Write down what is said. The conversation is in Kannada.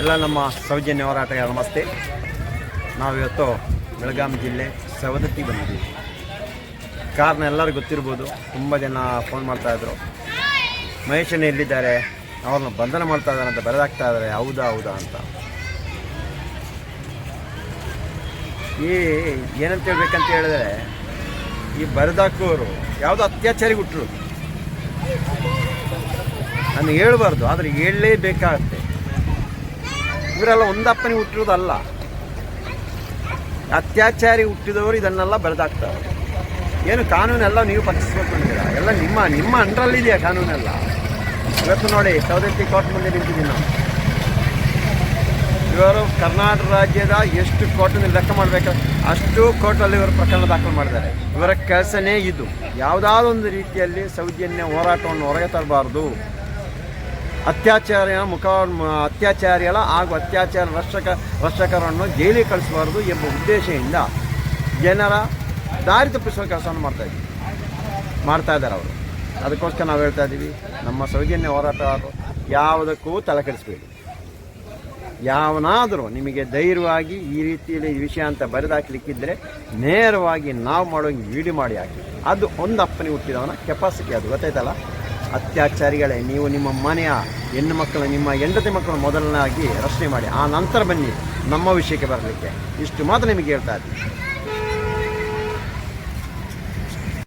ಎಲ್ಲ ನಮ್ಮ ಸೌಜನ್ಯ ಹೋರಾಟಗಾರ, ನಮಸ್ತೆ. ನಾವಿವತ್ತು ಬೆಳಗಾವಿ ಜಿಲ್ಲೆ ಸವದತ್ತಿ ಬಂದಿದ್ದೀವಿ. ಕಾರಣ ಎಲ್ಲರಿಗೂ ಗೊತ್ತಿರ್ಬೋದು, ತುಂಬ ಜನ ಫೋನ್ ಮಾಡ್ತಾಯಿದ್ರು ಮಹೇಶಣ್ಣ ಎಲ್ಲಿದ್ದಾರೆ? ಅವ್ರನ್ನ ಬಂಧನ ಮಾಡ್ತಾ ಇದ್ದಾರೆ ಅಂತ, ಬರೆದಾಗ್ತಾ ಇದ್ದಾರೆ ಹೌದಾ ಹೌದಾ ಅಂತ. ಈ ಏನಂತ ಹೇಳ್ಬೇಕಂತ ಹೇಳಿದ್ರೆ, ಈ ಬರೆದಾಕೋರು ಯಾವುದೋ ಅತ್ಯಾಚಾರಿಗೆ ಹುಟ್ಟರು ನಾನು ಹೇಳಬಾರ್ದು, ಆದರೆ ಹೇಳಲೇಬೇಕಾಗತ್ತೆ. ಇವರೆಲ್ಲ ಒಂದಪ್ಪನಿಗೆ ಹುಟ್ಟಿರೋದಲ್ಲ. ಅತ್ಯಾಚಾರಿ ಹುಟ್ಟಿದವರು ಇದನ್ನೆಲ್ಲ ಬೆಳೆದಾಗ್ತಾರೆ ಏನು ಕಾನೂನೆಲ್ಲ ನೀವು ಪಠಿಸ್ಬೇಕು ಅಂತೀರಾ ಎಲ್ಲ ನಿಮ್ಮ ನಿಮ್ಮ ಅಂಡ್ರಲ್ಲಿದೆಯಾ ಕಾನೂನೆಲ್ಲ? ಇವತ್ತು ನೋಡಿ ಸೌದತ್ತಿ ಕೋರ್ಟ್ ಮುಂದೆ ನಿಂತಿದ್ದೀನಿ ನಾವು ಇವರು ಕರ್ನಾಟಕ ರಾಜ್ಯದ ಎಷ್ಟು ಕೋರ್ಟಿನ ಲೆಕ್ಕ ಮಾಡಬೇಕು, ಅಷ್ಟು ಕೋರ್ಟಲ್ಲಿ ಇವರು ಪ್ರಕರಣ ದಾಖಲು ಮಾಡಿದ್ದಾರೆ. ಇವರ ಕೆಲಸನೇ ಇದು. ಯಾವುದಾದೊಂದು ರೀತಿಯಲ್ಲಿ ಸೌಜನ್ಯ ಹೋರಾಟವನ್ನು ಹೊರಗೆ ತರಬಾರ್ದು. ಅತ್ಯಾಚಾರ ಮುಖ ಅತ್ಯಾಚಾರಿಗಳ ಹಾಗೂ ಅತ್ಯಾಚಾರ ರಕ್ಷಕ, ರಕ್ಷಕರನ್ನು ಜೈಲಿಗೆ ಕಳಿಸಬಾರ್ದು ಎಂಬ ಉದ್ದೇಶದಿಂದ ಜನರ ದಾರಿ ತಪ್ಪಿಸುವ ಕೆಲಸವನ್ನು ಮಾಡ್ತಾ ಇದ್ದಾರೆ ಅವರು. ಅದಕ್ಕೋಸ್ಕರ ನಾವು ಹೇಳ್ತಾ ಇದ್ದೀವಿ, ನಮ್ಮ ಸೌಜನ್ಯ ಹೋರಾಟಗಾರರು ಯಾವುದಕ್ಕೂ ತಲೆ ಯಾವನಾದರೂ ನಿಮಗೆ ಧೈರ್ಯವಾಗಿ ಈ ರೀತಿಯಲ್ಲಿ ವಿಷಯ ಅಂತ ಬರೆದಾಕ್ಲಿಕ್ಕಿದ್ರೆ ನೇರವಾಗಿ ನಾವು ಮಾಡೋಂಗೆ ವಿಡಿಯೋ ಮಾಡಿ ಹಾಕಿ. ಅದು ಒಂದು ಅಪ್ಪನಿಗೆ ಹುಟ್ಟಿದವನ ಕೆಪಾಸಿಟಿ ಅದು, ಗೊತ್ತಾಯ್ತಲ್ಲ? ಅತ್ಯಾಚಾರಿಗಳೇ, ನೀವು ನಿಮ್ಮ ಮನೆಯ ಹೆಣ್ಣು ಮಕ್ಕಳು ನಿಮ್ಮ ಹೆಂಡತಿ ಮಕ್ಕಳು ಮೊದಲನಾಗಿ ರಕ್ಷಣೆ ಮಾಡಿ, ಆ ನಂತರ ಬನ್ನಿ ನಮ್ಮ ವಿಷಯಕ್ಕೆ ಬರಲಿಕ್ಕೆ. ಇಷ್ಟು ಮಾತ್ರ ನಿಮಗೆ ಹೇಳ್ತಾ ಇದ್ದೀನಿ.